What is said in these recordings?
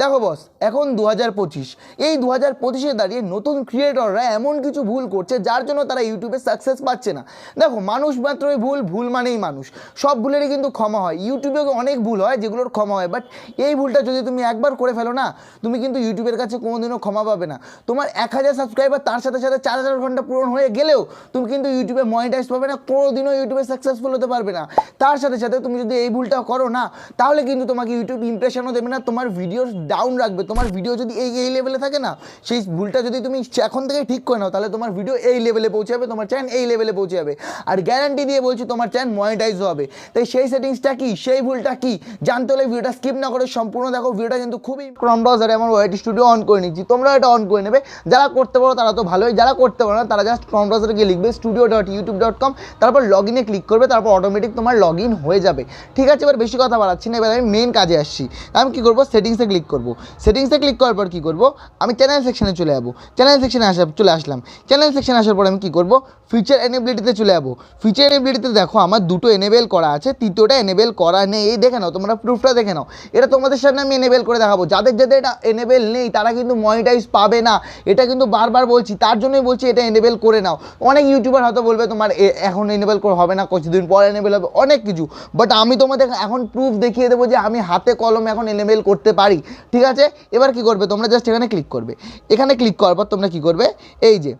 দেখো বস এখন দু হাজার পঁচিশ। এই দু হাজার পঁচিশে দাঁড়িয়ে নতুন ক্রিয়েটররা এমন কিছু ভুল করছে যার জন্য তারা ইউটিউবে সাকসেস পাচ্ছে না। দেখো, মানুষ মাত্রই ভুল ভুল মানেই মানুষ। সব ভুলেরই কিন্তু ক্ষমা হয়। ইউটিউবে অনেক ভুল হয় যেগুলোর ক্ষমা হয় বাট এই ভুলটা যদি তুমি একবার করে ফেলো না, তুমি কিন্তু ইউটিউবের কাছে কোনোদিনও ক্ষমা পাবে না। তোমার এক হাজার সাবস্ক্রাইবার তার সাথে সাথে চার হাজার ঘণ্টা পূরণ হয়ে গেলেও তুমি কিন্তু ইউটিউবে মনিটাইজ পাবে না, কোনোদিনও ইউটিউবে সাকসেসফুল হতে পারবে না। তার সাথে সাথে তুমি যদি এই ভুলটা করো না, তাহলে কিন্তু তোমাকে ইউটিউব ইমপ্রেশনও দেবে না, তোমার ভিডিও ডাউন রাখবে, তোমার ভিডিও যদি এই এই লেভেলে থাকে না, সেই ভুলটা যদি তুমি এখন থেকে ঠিক করে নাও, তাহলে তোমার ভিডিও এই লেভেলে পৌঁছাবে তোমার চ্যানেল এই লেভেলে পৌঁছে যাবে। আর গ্যারান্টি দিয়ে বলছি, তোমার চ্যানেল মনিটাইজ হবে। তাই সেই সেটিংসটা কি, সেই ভুলটা কি, জানতে হলে ভিডিওটা স্কিপ না করে সম্পূর্ণ দেখো ভিডিওটা কিন্তু খুবই ক্রম ব্রাউজারে আমার ওয়াইটি স্টুডিও অন করে নিচ্ছি। তোমরা এটা অন করে নেবে। যারা করতে পারো তারা তো ভালোই, যারা করতে পারো না, তারা জাস্ট ক্রম ব্রাউজারে গিয়ে লিখবে studio dot YouTube dot com তারপর লগ ইনে ক্লিক করবে, তারপর অটোমেটিক তোমার লগ ইন হয়ে যাবে। ঠিক আছে, এবার বেশি কথা বাড়াচ্ছি না, এবার আমি মেন কাজে আসছি। আমি কী করব? সেটিংসে ক্লিক করব। সেটিংসে ক্লিক করার পর কী করব? আমি চ্যানেল সেকশনে চলে যাব। চ্যানেল সেকশনে আসা চলে আসলাম। চ্যানেল সেকশনে আসার পর আমি কী করব? ফিচার এনেবিলিটিতে চলে যাব। ফিচার এনেবিলিটিতে দেখো, আমার দুটো এনেবেল করা আছে। তৃতীয়টা এনেবেল করা নেই। এই দেখে নাও, তোমরা প্রুফটা দেখে নাও। এটা তোমাদের সামনে আমি এনেবেল করে দেখাবো। যাদের যাদের এটা এনেবেল নেই, তারা কিন্তু মনিটাইজ পাবে না। এটা কিন্তু বারবার বলছি, তার জন্যই বলছি এটা এনেবেল করে নাও। অনেক ইউটিউবার হয়তো বলবে, তোমার এখন এনেবেল হবে না কিছুদিন পর এনেবেল হবে। অনেক কিছু। বাট আমি তোমাদের এখন প্রুফ দেখিয়ে দেবো যে আমি হাতে কলমে এখন এনেবেল করতে পারি। ঠিক আছে? এবার কি করবে? তোমরা জাস্ট এখানে ক্লিক করবে। এখানে ক্লিক করার পর তোমরা কি করবে? এই যে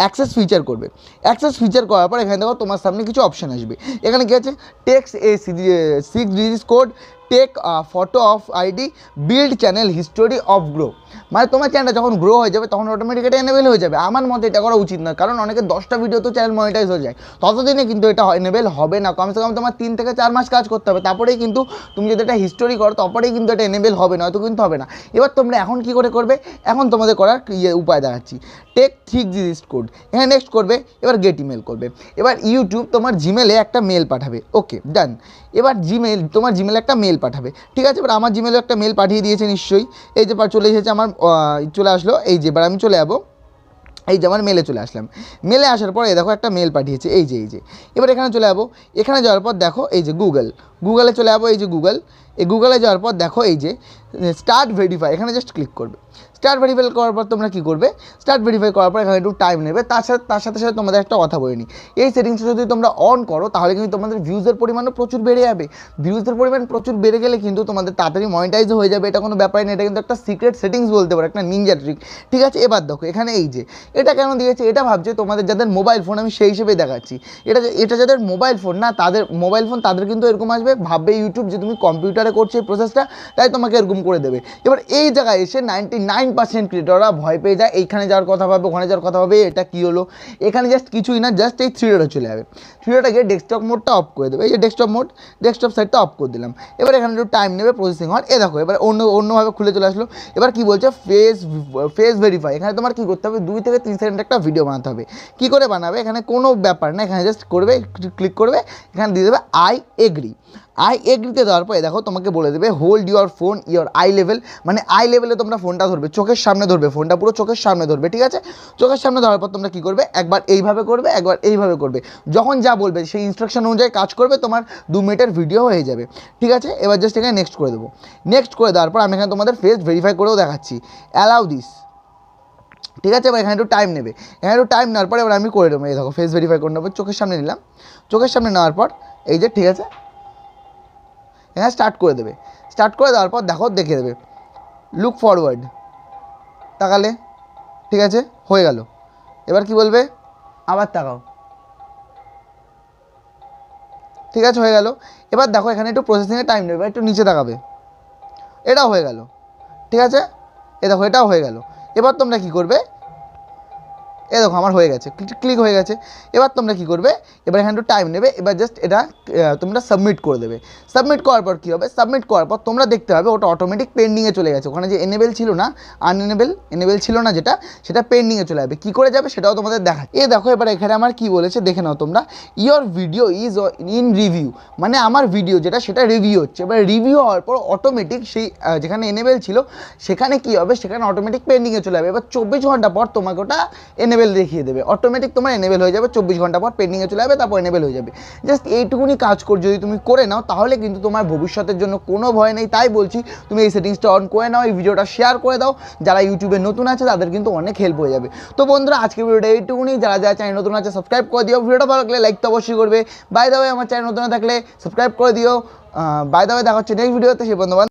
অ্যাক্সেস ফিচার করবে। অ্যাক্সেস ফিচার করার পর এখানে দেখো তোমার সামনে কিছু অপশান আসবে। এখানে কি আছে? Text a six digit code take photo of ID build channel history of grow মানে তোমার চ্যানেলটা যখন গ্রো হয়ে যাবে, তখন অটোমেটিক এটা এনেবেল হয়ে যাবে। আমার মতে এটা করা উচিত নয়। কারণ অনেকে দশটা ভিডিও তো চ্যানেল মনিটাইজ হয়ে যায়। ততদিনে কিন্তু এটা এনেবেল হবে না। কমসে কম তোমার তিন থেকে চার মাস কাজ করতে হবে। তারপরেই কিন্তু তুমি যদি এটা হিস্টোরি করো তারপরেই কিন্তু এটা এনেবেল হবে নয়তো কিন্তু হবে না। এবার তোমরা এখন কি করে করবে? এখন তোমাদের করার ইয়ে উপায় দেখাচ্ছি। টেক থ্রি ডিজিট কোড এখানে নেক্সট করবে, এবার গেট ইমেল করবে। এবার ইউটিউব তোমার জিমেলে একটা মেল পাঠাবে। ওকে ডান এবার জিমেল তোমার জিমেলে একটা মেল পাঠাবে। ঠিক আছে, এবার আমার জিমেলে একটা মেল পাঠিয়ে দিয়েছে নিশ্চয়ই। এই যে চলে এসেছে আমার চলে আসলো। এই যে এবার আমি চলে যাব। এই যে আমার মেলে চলে আসলাম। মেলে আসার পরে দেখো একটা মেল পাঠিয়েছে। এই যে এই যে। এবার এখানে চলে যাব। এখানে যাওয়ার পর দেখো, এই যে গুগল গুগলে চলে যাব, এই যে গুগল এই গুগলে যাওয়ার পর দেখো এই যে স্টার্ট ভেরিফাই এখানে জাস্ট ক্লিক করবে। স্টার্ট ভেরিফাই করার পর তোমরা কী করবে? স্টার্ট ভেরিফাই করার পর এখানে একটু টাইম নেবে, তার সাথে তার সাথে সাথে তোমাদের একটা কথা বলে নিই এই সেটিংসটা যদি তোমরা অন করো, তাহলে কিন্তু তোমাদের ভিউজের পরিমাণও প্রচুর বেড়ে যাবে। ভিউজের পরিমাণ প্রচুর বেড়ে গেলে কিন্তু তোমাদের তাড়াতাড়ি মনিটাইজ হয়ে যাবে, এটা কোনো ব্যাপার না, এটা কিন্তু একটা সিক্রেট সেটিংস বলতে পারো, একটা নিনজা ট্রিক ঠিক আছে, এবার দেখো, এখানে এই যে, এটা কেন দিয়েছে? এটা ভাবছে তোমাদের যাদের মোবাইল ফোন আমি সেই হিসেবেই দেখাচ্ছি। এটা এটা যাদের মোবাইল ফোন না, তাদের মোবাইল ফোন তাদের কিন্তু এরকম আসবে ভাববে ইউটিউব যে তুমি কম্পিউটারে করছ এই প্রসেসটা তাই তোমাকে এরকম করে দেবে। এবার এই জায়গায় এসে নাইনটি নাইন পার্সেন্ট ক্রিয়েটররা ভয় পেয়ে যায়, এইখানে যাওয়ার কথা ভাবে, ওখানে যাওয়ার কথা ভাবে, এটা কী হলো? এখানে জাস্ট কিছুই না জাস্ট এই থ্রি চলে যাবে। থ্রি ডটে গিয়ে ডেস্কটপ মোডটা অফ করে দেবে। এই যে ডেস্কটপ মোড ডেস্কটপ সাইডটা অফ করে দিলাম। এবার এখানে একটু টাইম নেবে প্রসেসিং হওয়ার। এ দেখো, এবার অন্য, অন্যভাবে খুলে চলে আসলো। এবার কি বলছে? ফেস ফেস ভেরিফাই এখানে তোমার কি করতে হবে? দুই থেকে তিন সেকেন্ড একটা ভিডিও বানাতে হবে। কি করে বানাবে? এখানে কোনো ব্যাপার না, এখানে জাস্ট করবে ক্লিক করবে, এখানে দিয়ে দেবে আই এগ্রি আই এগ্রিতে দেওয়ার পরে দেখো তোমাকে বলে দেবে hold your phone your eye level মানে আই লেভেলে তোমরা ফোনটা ধরবে, চোখের সামনে ধরবে ফোনটা পুরো চোখের সামনে ধরবে, ঠিক আছে? চোখের সামনে ধরার পর তোমরা কী করবে? একবার এইভাবে করবে, একবার এইভাবে করবে। যখন যা বলবে, সেই ইনস্ট্রাকশন অনুযায়ী কাজ করবে, তোমার দু মিনিটের ভিডিও হয়ে যাবে, ঠিক আছে? এবার জাস্ট এখানে নেক্সট করে দেবো। নেক্সট করে দেওয়ার পর আমি এখানে তোমাদের ফেস ভেরিফাই করেও দেখাচ্ছি। অ্যালাউ দিস ঠিক আছে? এবার এখানে একটু টাইম নেবে। এখানে একটু টাইম নেওয়ার পর এবার আমি করে দেবো। এই দেখো ফেস ভেরিফাই করে নেব, চোখের সামনে নিলাম। চোখের সামনে নেওয়ার পর, এই যে, ঠিক আছে? এখানে স্টার্ট করে দেবে। স্টার্ট করে দেওয়ার পর দেখো, দেখে দেবে লুক ফরওয়ার্ড তাকালে, ঠিক আছে, হয়ে গেল। এবার কি বলবে? আবার তাকাও। ঠিক আছে, হয়ে গেল। এবার দেখো, এখানে একটু প্রসেসিংয়ে টাইম নেবে একটু নিচে তাকাবে। এটাও হয়ে গেল। ঠিক আছে? এ দেখো, এটাও হয়ে গেল। এবার তোমরা কি করবে? এ দেখো, আমার হয়ে গেছে। ক্লিক হয়ে গেছে। এবার তোমরা কি করবে? এবার এখানে একটু টাইম নেবে। এবার জাস্ট এটা তোমরা সাবমিট করে দেবে। সাবমিট করার পর কী হবে? সাবমিট করার পর তোমরা দেখতে পাবে, ওটা অটোমেটিক পেন্ডিংয়ে চলে গেছে। ওখানে যে এনেবেল ছিল না আনএনেবেল এনেবেল ছিল না যেটা, সেটা পেন্ডিংয়ে চলে যাবে কী করে যাবে সেটাও তোমাদের দেখা এ দেখো, এবার এখানে আমার কি বলেছে দেখে নাও তোমরা। Your video is in review মানে আমার ভিডিও যেটা, সেটা রিভিউ হচ্ছে। এবার রিভিউ হওয়ার পর অটোমেটিক সেই যেখানে এনেবেল ছিল, সেখানে কি হবে? সেখানে অটোমেটিক পেন্ডিংয়ে চলে যাবে এবার চব্বিশ ঘণ্টা পর তোমাকে ওটা এনেবেল এনেবেল দেখিয়ে দেবে। অটোমেটিক তোমার এনেবেল হয়ে যাবে, চব্বিশ ঘণ্টা পর পেন্ডিংয়ে চলে যাবে, তারপর এনেবেল হয়ে যাবে। জাস্ট এইটুকুনি কাজ কর, যদি তুমি করে নাও, তাহলে কিন্তু তোমার ভবিষ্যতের জন্য কোনো ভয় নেই। তাই বলছি, তুমি এই সেটিংসটা অন করে নাও, এই ভিডিওটা শেয়ার করে দাও। যারা ইউটিউবে নতুন আছে, তাদের কিন্তু অনেক হেল্প হয়ে যাবে। তো বন্ধুরা আজকে ভিডিওটা এইটুকুনি। যারা যারা চ্যানেল নতুন আছে সাবস্ক্রাইব করে দিও। ভিডিওটা ভালো লাগলে লাইক তো অবশ্যই করবে। বাই দাওয়ে আমার চ্যানেল নতুন থাকলে সাবস্ক্রাইব করে দিও। বাই দাওয়ে দেখা হচ্ছে নেক্সট ভিডিওতে সে বন্ধু